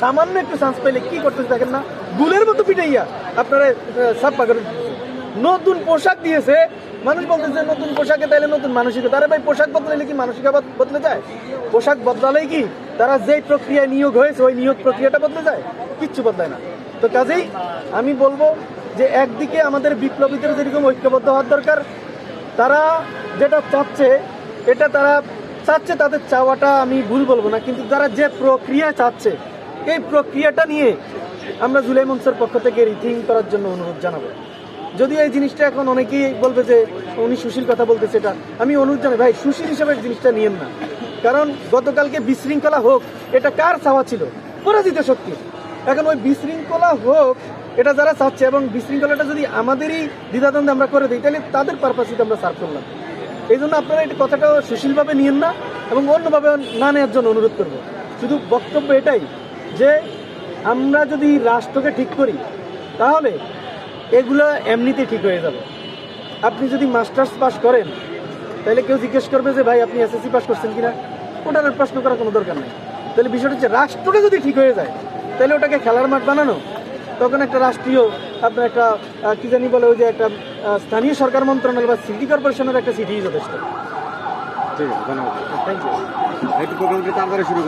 সামান্য একটু চান্স পাইলে কি করতেছে দেখেন না? গুলের মতো পিটাইয়া আপনারা সাপ্পা করে নতুন পোশাক দিয়েছে। মানুষ বলতেছে, নতুন পোশাকে তাইলে নতুন মানসিকতা। তারা ভাই, পোশাক বদলাইলে কি মানসিকতা বদ- বদলে যায়? পোশাক বদলালেই কি? তারা যেই প্রক্রিয়ায় নিয়োগ হয়েছে, ওই নিয়োগ প্রক্রিয়াটা বদলে যায়? কিচ্ছু বদলায় না। তো কাজেই আমি বলব যে, একদিকে আমাদের বিপ্লবীদের যেরকম ঐক্যবদ্ধ হওয়ার দরকার, তারা যেটা চাচ্ছে, এটা তারা চাচ্ছে, তাদের চাওয়াটা আমি ভুল বলব না, কিন্তু তারা যে প্রক্রিয়া চাচ্ছে এই প্রক্রিয়াটা নিয়ে আমরা জুলাই মঞ্চের পক্ষ থেকে রিথিং করার জন্য অনুরোধ জানাব। যদিও এই জিনিসটা এখন অনেকেই বলবে যে উনি সুশীল কথা বলতেছে এটা। আমি অনুরোধ জানাই, ভাই, সুশীল হিসেবে জিনিসটা নিয়েন না। কারণ গতকালকে বিশৃঙ্খলা হোক, এটা কার চাওয়া ছিল? পরাজিত শক্তি। এখন ওই বিশৃঙ্খলা হোক, এটা যারা চাচ্ছে এবং বিশৃঙ্খলাটা যদি আমাদেরই দ্বিধাদ্বন্দ্বে আমরা করে দিই, তাহলে তাদের পারপাসিতে আমরা সার্ভ করলাম। এই জন্য আপনারা এই কথাটা সুশীলভাবে নিয়েন না এবং অন্যভাবে না নেওয়ার জন্য অনুরোধ করব। শুধু বক্তব্য এটাই যে আমরা যদি রাষ্ট্রকে ঠিক করি তাহলে এগুলো এমনিতেই ঠিক হয়ে যাবে। আপনি যদি মাস্টার্স পাস করেন তাহলে কেউ জিজ্ঞেস করবে যে ভাই আপনি এসএসসি পাস করছেন কিনা? ওটার প্রশ্ন করার কোনো দরকার নেই। তাহলে বিষয়টা হচ্ছে রাষ্ট্রটা যদি ঠিক হয়ে যায় তাহলে ওটাকে খেলার মাঠ বানানো তখন একটা রাষ্ট্রীয় আপনার একটা কি জানি বলে ওই যে একটা স্থানীয় সরকার মন্ত্রণালয় বা সিটি কর্পোরেশনের একটা সিটি যথেষ্ট ঠিক আছে ধন্যবাদ। থ্যাংক ইউ একটু প্রোগ্রামটি তাড়াতাড়ি শুরু।